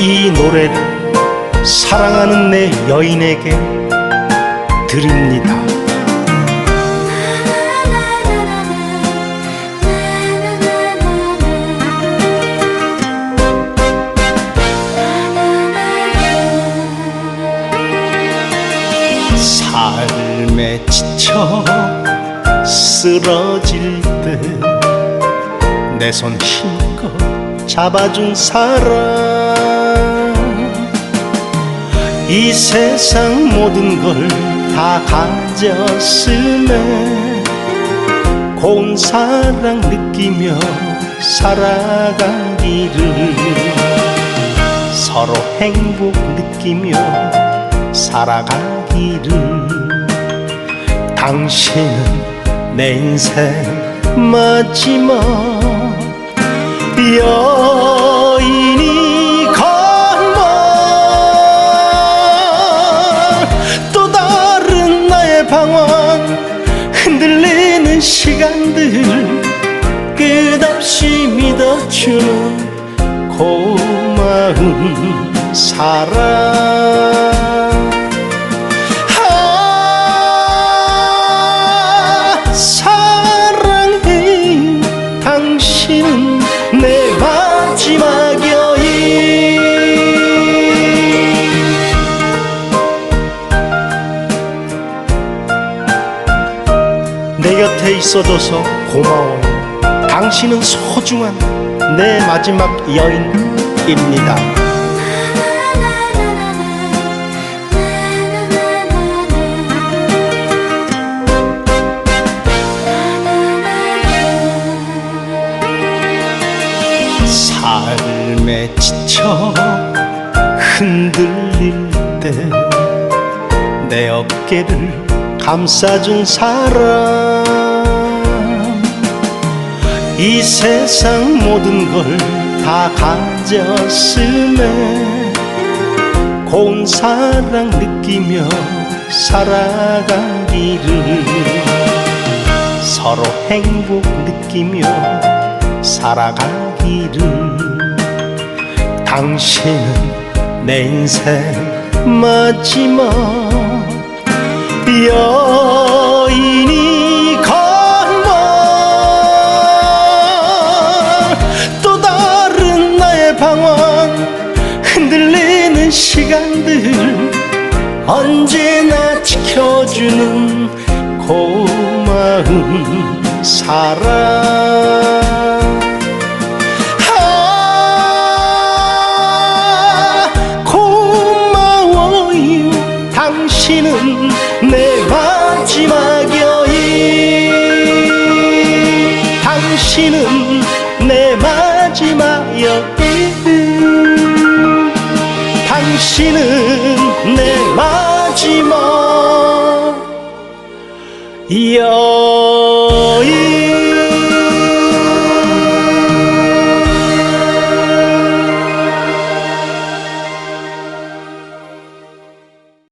이 노래를 사랑하는 내 여인에게 드립니다. 삶에 지쳐 쓰러질 때 내 손 힘껏 잡아준 사람 이 세상 모든 걸 다 가졌음에 고운 사랑 느끼며 살아가기를 서로 행복 느끼며 살아가기를 당신은 내 인생 마지막 여 흔들리는 시간들 끝없이 믿어주는 고마운 사랑 내 곁에 있어줘서 고마워요. 당신은 소중한 내 마지막 여인입니다. 삶에 지쳐 흔들릴 때 내 어깨를 감싸준 사람. 이 세상 모든 걸 다 가졌음에 고운 사랑 느끼며 살아가기를 서로 행복 느끼며 살아가기를 당신은 내 인생 마지막 여인이 건너 또 다른 나의 방황 흔들리는 시간들 언제나 지켜주는 고마운 사랑 당신은 내 마지막 여인 당신은 내 마지막 여인 당신은 내 마지막. 여인